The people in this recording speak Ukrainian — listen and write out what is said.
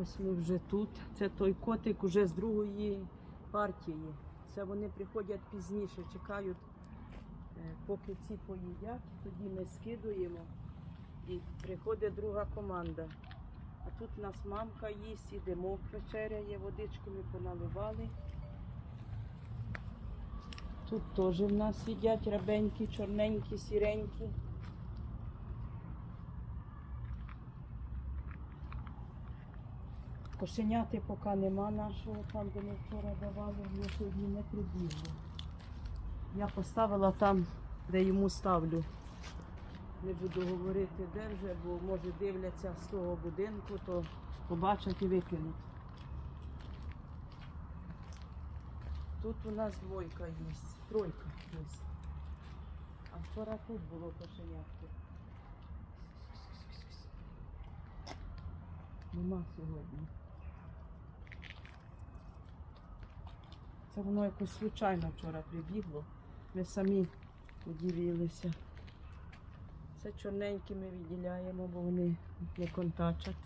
Ось ми вже тут. Це той котик уже з другої партії. Це вони приходять пізніше, чекають, е, поки ці поїдять, тоді ми скидуємо і приходить друга команда. А тут у нас мамка їсть, ідемо вечеряє, водичку ми поналивали. Тут теж в нас їдять рабенькі, чорненькі, сіренькі. Кошеняти поки нема нашого, там, де ми вчора давали, я сьогодні не прибігло. Я поставила там, де йому ставлю. Не буду говорити, де вже, бо може дивляться з того будинку, то побачать і викинуть. Тут у нас двойка є, тройка є. А вчора тут було кошенятки. Нема сьогодні. Це воно якось случайно вчора прибігло. Ми самі поділилися. Це чорненькі ми відділяємо, бо вони не контачать.